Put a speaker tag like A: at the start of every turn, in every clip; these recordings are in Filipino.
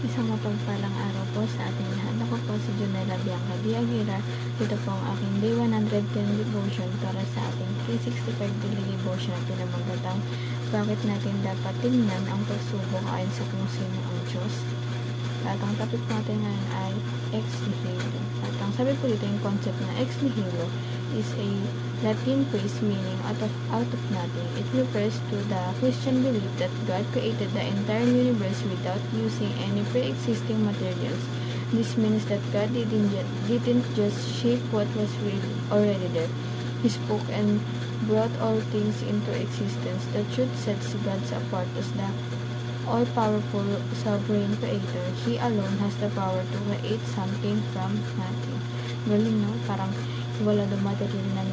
A: Isang mapagpalang araw po sa ating lahat. Ako po si Junela Bianca Di Aguilar. Ito po ang aking Day 110 devotion para sa ating 365 daily devotion na pinamagatang bakit natin dapat tingnan ang pagsubok ayon sa kung sino ang Diyos. At ang topic natin ngayon ay ex nihilo. At ang sabi po dito yung concept na ex nihilo is a Latin phrase meaning out of, out of nothing. It refers to the Christian belief that God created the entire universe without using any pre-existing materials. This means that God didn't, didn't just shape what was really already there. He spoke and brought all things into existence. The truth sets God apart as the all-powerful sovereign creator. He alone has the power to create something from nothing. Galing, no? Parang wala na material na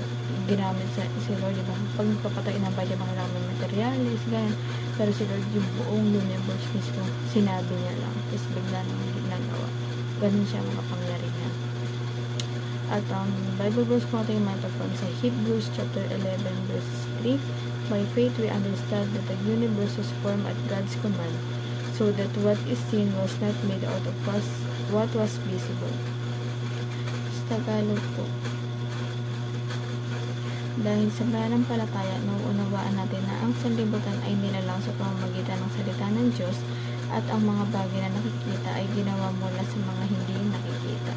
A: ginamit sa si Lord, diba? Pag nagpapatay ng bagay, mga namin materialis, ganyan. Pero si Lord, yung buong universe mismo, sinabi niya lang. Tapos bigla nang ginagawa. Ganun siya mga pangyarihan. At ang Bible verse ko natin matapon sa Hebrews chapter 11 verse 3. By faith we understand that the universe was formed at God's command, so that what is seen was not made out of was, what was visible. Sa Tagalog po. Dahil sa pananampalataya, nauunawaan natin na ang sanlibutan ay nilalang sa pamamagitan ng salita ng Diyos at ang mga bagay na nakikita ay ginawa mula sa mga hindi nakikita.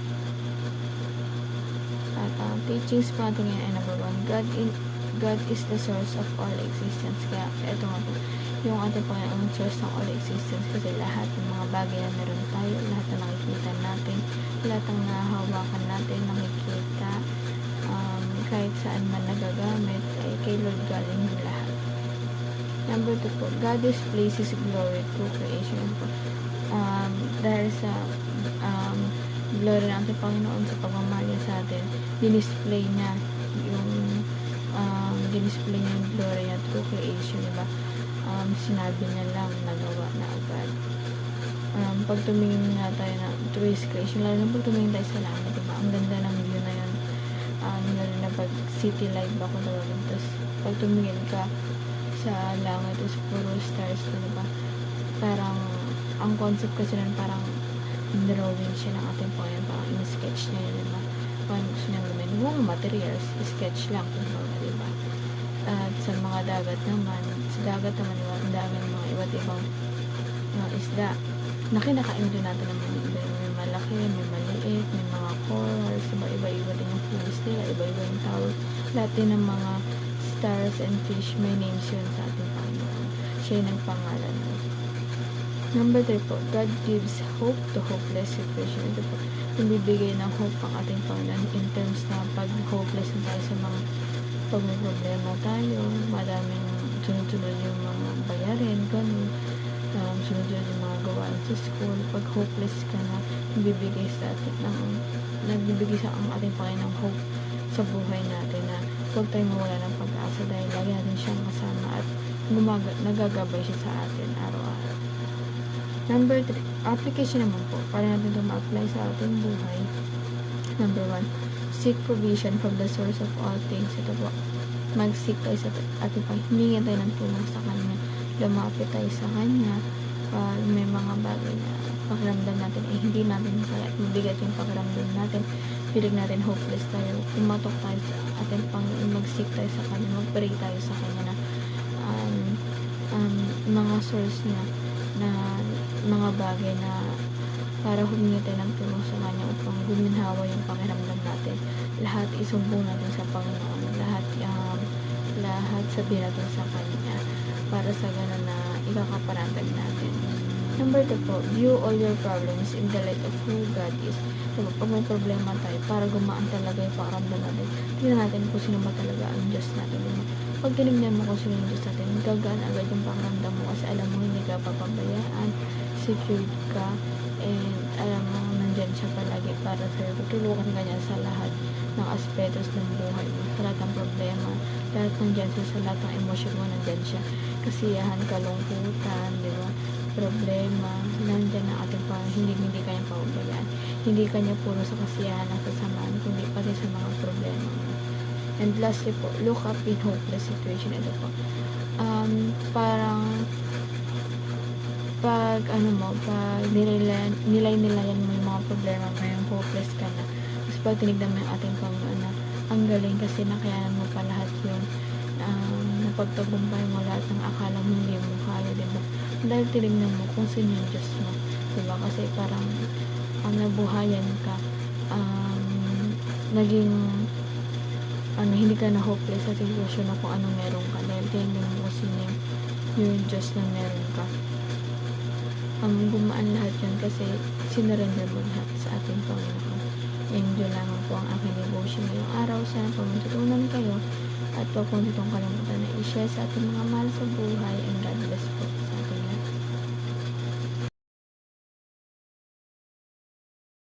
A: At ang teachings natin ngayon ay number one, God, in, God is the source of all existence. Kaya ito nga po, yung ating Panginoon ang source ng all existence kasi lahat ng mga bagay na meron tayo, lahat na nakikita natin, lahat ng nahahawakan natin, nakikita, um, kahit saan man nagagamit, ay kay Lord galing yung lahat. Number two po, God displays His glory through creation po. Um, dahil sa um, glory ng ating Panginoon sa pagmamahal niya sa atin, dinisplay niya yung um, dinisplay niya yung glory niya through creation, diba? Um, sinabi niya lang, nagawa na agad. Um, pag tumingin nga tayo na through His creation, lalo na pag tumingin tayo sa langit, diba? Ang ganda ng view na yun. Um, lalo na pag city light ba kung tawagin. Tapos, pag tumingin ka sa langit, is puro stars diba? Parang, ang concept kasi nun parang drawing siya ng ating Panginoon, parang in-sketch niya yun, diba? Parang gusto niya gawin. Walang materials, sketch lang, kung baga, diba? At sa mga dagat naman, sa dagat naman, diba? Ang dami ng mga iba't ibang mga isda. Na kinakain din natin ng mga iba. May malaki, may maliit, may mga corals, iba, iba-iba din yung foods nila, iba-iba yung tawag. Lahat din ng mga stars and fish, may names yun sa ating Panginoon. Siya yung nagpangalan mo. Number 3 po, God gives hope to hopeless situation. Ito po, yung bibigay ng hope ang ating Panginoon in terms na pag hopeless na tayo sa mga pag may problema tayo, madaming sunod-sunod yung mga bayarin, ganun. Um, sunod-sunod yung mga gawain sa school. Pag hopeless ka na, bibigay sa atin ng, nagbibigay sa ang ating Panginoon ng hope sa buhay natin na huwag tayong mawala ng pag-asa dahil lagi natin siyang kasama at gumaga, nagagabay siya sa atin araw-araw. Number 3, application naman po, para natin ito ma-apply sa ating buhay. Number 1, seek provision from the source of all things. Ito po, mag-seek tayo sa ating humingi tayo ng tulong sa Kanya. Lumapit tayo sa Kanya. Pag may mga bagay na pakiramdam natin ay hindi natin kaya at mabigat yung pakiramdam natin. Pilig natin hopeless tayo. Pumatok tayo sa ating Panginoon. Mag-seek tayo sa Kanya. Mag-pray tayo sa Kanya na um, um, mga source niya na mga bagay na para humingi tayo ng tulong sa Kanya upang guminhawa yung pakiramdam natin. Lahat isumbong natin sa Panginoon. Lahat, um, lahat sabihin natin sa Kanya para sa ganun na ikakaparatag natin. Number 2 po, view all your problems in the light of who God is. Diba, pag may problema tayo, para gumaan talaga yung pakiramdam natin, tingnan natin kung sino ba talaga ang Diyos natin. Pag tinignan mo kung sino yung Diyos natin, gagaan agad yung pakiramdam mo kasi alam mo hindi ka papabayaan, secured ka, and alam mo nandyan siya palagi para sa'yo. Tutulungan ka niya sa lahat ng aspetos ng buhay mo, sa lahat ng problema, lahat nandyan siya, sa lahat ng emosyon mo nandyan siya. Kasiyahan, kalungkutan, di ba? problema, nandyan ang ating pang hindi hindi kanya paubayaan. Hindi kanya puro sa kasiyahan at kasamaan, kundi pati sa mga problema mo. And lastly po, look up in hopeless situation. Ito po. Um, parang pag ano mo, pag nilay, nilay nilayan mo yung mga problema mo, yung hopeless ka na. Tapos pag tinignan mo yung ating Panginoon na ang galing kasi nakayanan mo pa lahat yun. Um, napagtagumpay mo lahat ng akala mo hindi mo kaya, di ba? Dahil tinignan mo kung sino yung Diyos mo. Di ba? Kasi parang ang nabuhayan ka, um, naging ano, hindi ka na hopeless sa sitwasyon na kung anong meron ka dahil tinignan mo kung sino yung Diyos na meron ka um, gumaan lahat yun kasi sinurrender mo lahat sa ating Panginoon. Yan yun lamang po ang aking devotion ngayong araw. Sana po matutunan kayo at huwag po nitong kalimutan na i-share sa ating mga mahal sa buhay and God bless po.